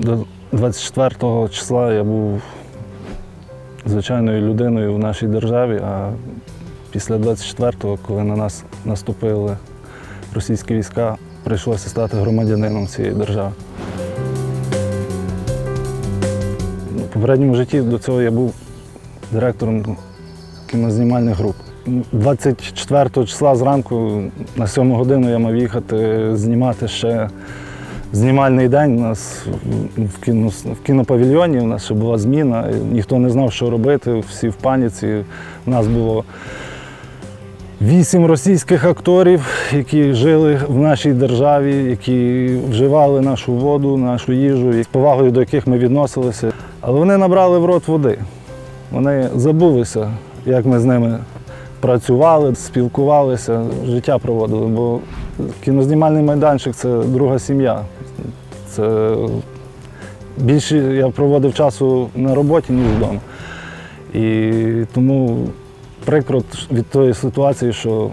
До 24 числа я був звичайною людиною в нашій державі, а після 24-го, коли на нас наступили російські війська, прийшлося стати громадянином цієї держави. У попередньому житті до цього я був директором кінознімальних груп. 24 числа зранку на 7 годину я мав їхати знімати ще знімальний день. У нас в, кіно, в кінопавільйоні у нас ще була зміна. Ніхто не знав, що робити, всі в паніці. У нас було вісім російських акторів, які жили в нашій державі, які вживали нашу воду, нашу їжу, і з повагою до яких ми відносилися. Але вони набрали в рот води. Вони забулися, як ми з ними працювали, спілкувалися, життя проводили. Бо кінознімальний майданчик це друга сім'я. Це більше я проводив часу на роботі, ніж вдома. І тому прикро від тої ситуації, що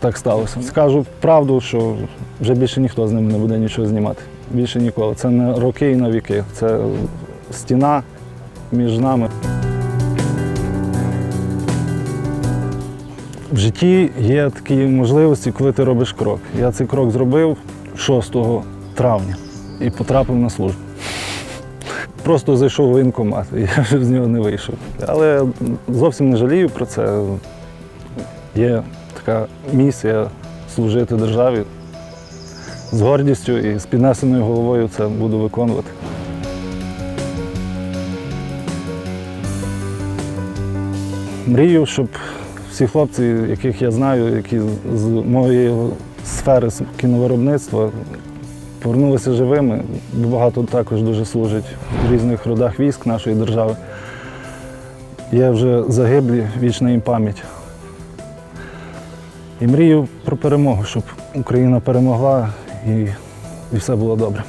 так сталося. Скажу правду, що вже більше ніхто з ними не буде нічого знімати. Більше ніколи. Це не роки і на віки. Це стіна між нами. В житті є такі можливості, коли ти робиш крок. Я цей крок зробив 6 травня і потрапив на службу. Просто зайшов в воєнкомат, і я вже з нього не вийшов. Але зовсім не жалію про це. Є така місія служити державі з гордістю і з піднесеною головою це буду виконувати. Мрію, щоб всі хлопці, яких я знаю, які з моєї сфери кіновиробництва, повернулися живими. Багато також дуже служать в різних родах військ нашої держави. Є вже загиблі, вічна їм пам'ять. І мрію про перемогу, щоб Україна перемогла і, і все було добре.